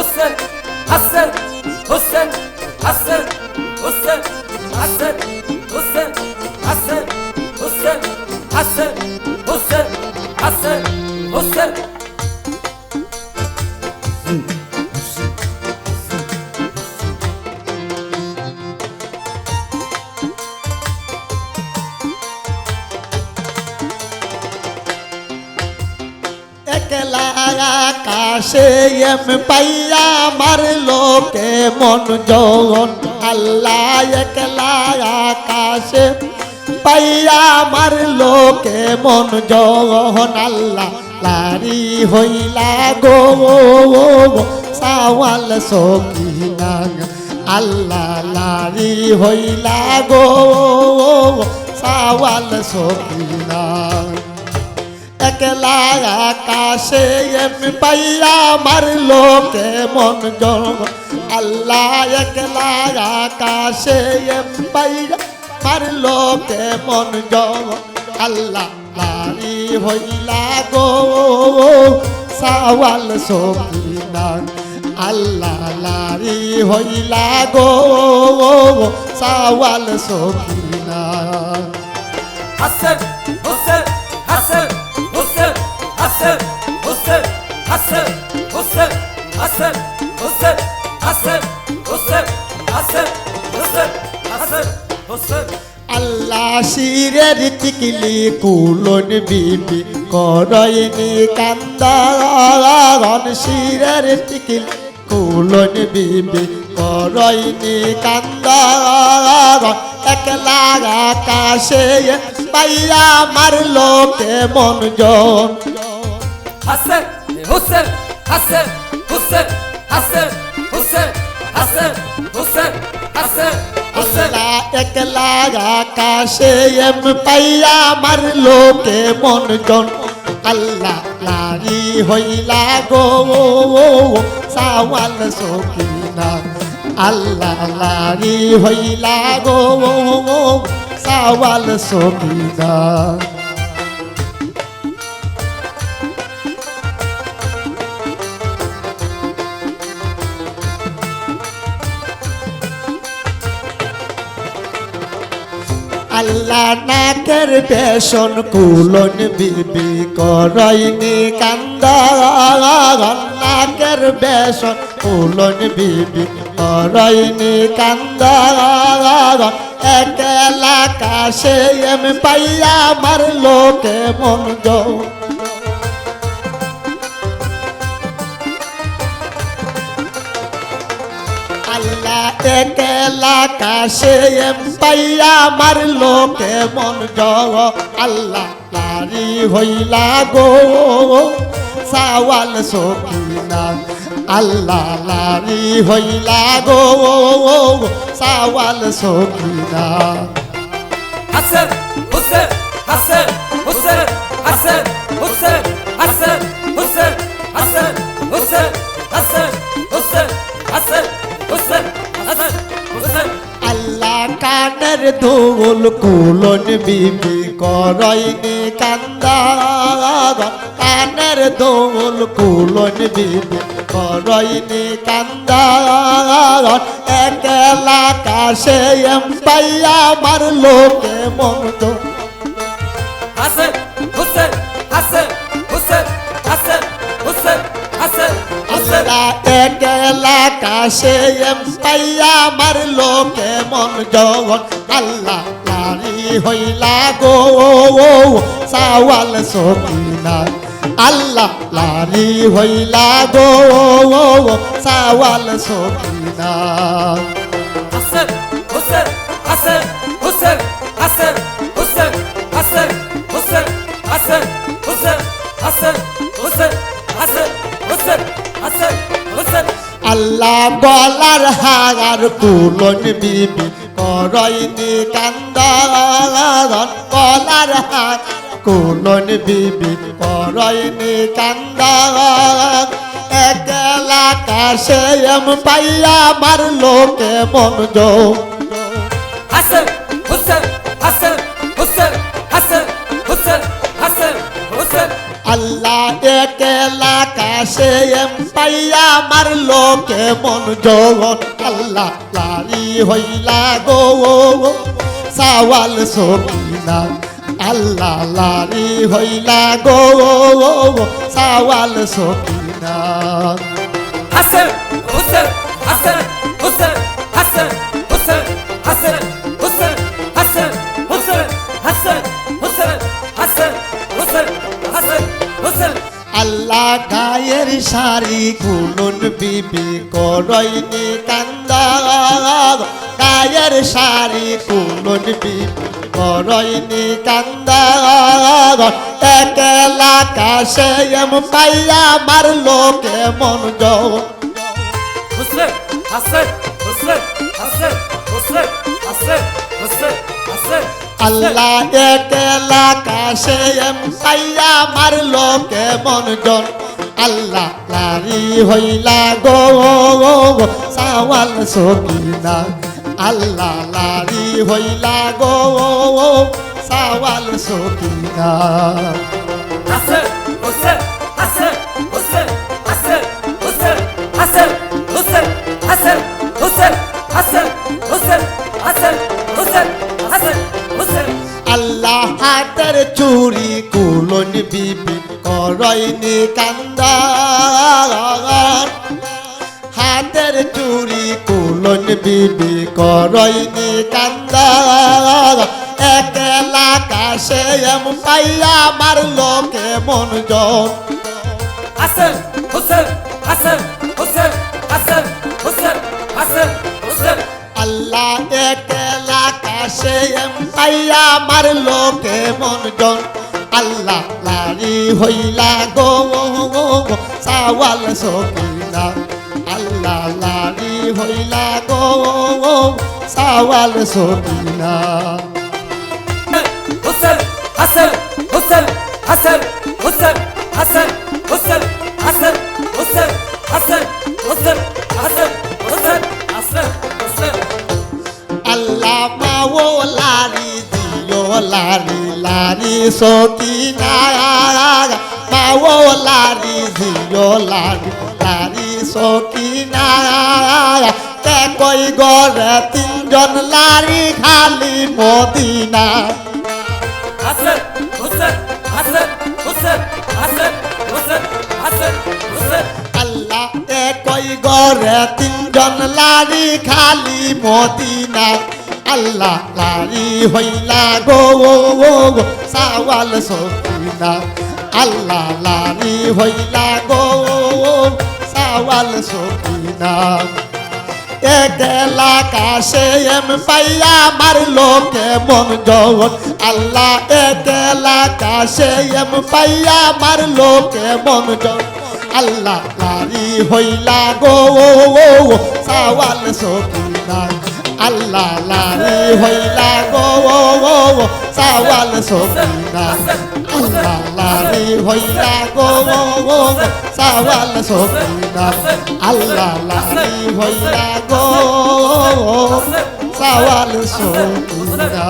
Husser, Hasser, Husser, Hasser, Husser, Hasser, Husser, Hasser, Husser, Hasser, Husser, Hasser, Husser. আকাশে এম পাইয়া মারলো কে মন জন আল্লাহ একলা আকাশে পাইয়া মারলো কে মন জন আল্লাহ লারি হইলা গো সাওয়াল সকিনা আল্লাহ লারি হইলা গো সাওয়াল সকিনা একলা আকাশে এমনি পাইয়া মারলো কে মন জন আল্লাহ একলা আকাশে এমনি পাইয়া মারলো কে মন জন আল্লাহ লারি হইলা গো, সাওয়াল সকিনা আল্লাহ লারি হইলা গো, সাওয়াল সকিনা হোসেন হাসান হোসেন হাসান হোসেন হাসান হোসেন হাসান হোসেন আল্লাহ শিরের টিকলি কুলন বিবি করইনি কান্দারন শিরের টিকলি কুলন বিবি করইনি কান্দারন একলা আকাশে পাইয়া মারলো কে মন জন। হাসান হোসেন হাসান হোসেন হাসান হোসেন হাসান হোসেন হাসান আল্লাহ একলা আকাশে এম পাইয়া মারলো কে মন জন। আল্লাহ লারি হইলা গো, সাওয়াল সকিনা। আল্লাহ লারি হইলা গো, সাওয়াল সকিনা। আল্লাহ নাকের বেসন কুলন বিবি করইনি কান্দার নাকের বেসন কুলন বিবি করইনি কান্দা। একলা কাশে এম পাইয়া মারলো কে মন আল্লাহ একলা কাশে পাইয়া মারলো কে মন জগ আল্লাহ লারি হইলা গো। সাওয়াল সকিনা আল্লাহ লারি হইলা গো। সাওয়াল হাসান হোসেন হাসান হোসেন হাসান হোসেন হাসান হোসেন হাসান হোসেন হাসান হোসেন হাসান হোসেন কানের ধুল কুলন বিবি করইনি কান্দার কানের ধুল কুলন বিবি করইনি কান্দার একলা কাশে এম পাইয়া মারলো কে মন তো হাসান হোসেন হাসান হোসেন হাসান হোসেন হাসান হোসেন একলা কাশে এম পাইয়া মারলো কে মন জগন আল্লাহ লারি হইলা গো সাওয়াল সকিনা। আল্লাহ লারি হইলা গো সাওয়াল সকিনা। হাসান হোসেন হাসান হোসেন হাসান হোসেন হাসান হোসেন হাসান হোসেন হাসান হোসেন হাসান হোসেন হাসান হোসেন। আল্লাহ গলার হাগার কুলন বিবি করইনি কান্দারন গলার হার। কুলন বিবি করইনি কান্দারন একলা কাশে এম পাইয়া মারলো কে মন জো হাসান হোসেন হাসান হোসেন হাসান হোসেন হাসান হোসেন আল্লাহ একেলা কাশে এম পাইয়া মারলো কেমন জগন আল্লাহ হইলা গো সাওয়াল সকিনা আল্লাহ লারি হইলা গো সাওয়াল সকিনা হাসান হুসেন হাসান হুসেন হাসান হুসেন হাসান হুসেন হাসান হুসেন হাসান হুসেন হাসান হুসেন হাসান হুসেন আল্লাহ গায়ের শাড়ি খুলুন বিবি করইনি কান্দা গায়ের শাড়ি কুলন করইনি কান্দা একলা কাশে এম পাইয়া মার লোকে মন যাও আল্লাহ একলা কাশে এম পাইয়া মার লোকে মন আল্লাহ লারি হইলা গো সাওয়াল সকিনা আল্লাহ লারি হইলা গো সাওয়াল সকিনা হাসান হুসেন হাসান হুসেন হাসান হুসেন হাসান হুসেন হাসান হুসেন হাসান হুসেন হাসান হুসেন হাসান হুসেন আল্লাহ হাতের চুরি কুলন বিবি করইনি কান্দা হাতের চুরি কুলন বিবি করইনি কান্দা একলা কাশে এম পাইয়া মারলো কেমন জন হাসান হুসেন হাসান হুসেন হাসান হুসেন হাসান হুসেন। আল্লাহ একলা কাশে এম পাইয়া মারলো কেমন জন আল্লাহ লারি হইলা গো সাওয়াল সকিনা আল্লাহ লারি হইলা গো সাওয়াল সকিনা হুসেন হাসান হুসেন হাসান হুসেন হাসান হুসেন হাসান হুসেন হাসান হুসেন হাসান হুসেন হাসান হুসেন। আল্লাহ মাও লারি লারি লারি সকিনা মাও লারি দিও লারি লারি সকিনা তে কই গরে তিনজন লারি খালি মদিনা। হাসান হুসেন হাসান হুসেন হাসান হুসেন হাসান হুসেন আল্লাহ তে কই গরে তিনজন লারি খালি মদিনা। আল্লাহ লারি হইলা গো সাওয়াল সকিনা আল্লাহ লারি হইলা গো সাওয়াল সকিনা একলা কাশে এম পাইয়া মারলো কেমন জগৎ। আল্লাহ একলা কাশে এম পাইয়া মারলো কেমন জগৎ। আল্লাহ লারি হইলা গো সাওয়াল সকিনা আল্লাহ লালি হইলা গো চাওয়াল সবিনা আল্লাহ লালি হইলা গো চাওয়াল সবিনা আল্লাহ লালি হইলা গো চাওয়াল সবিনা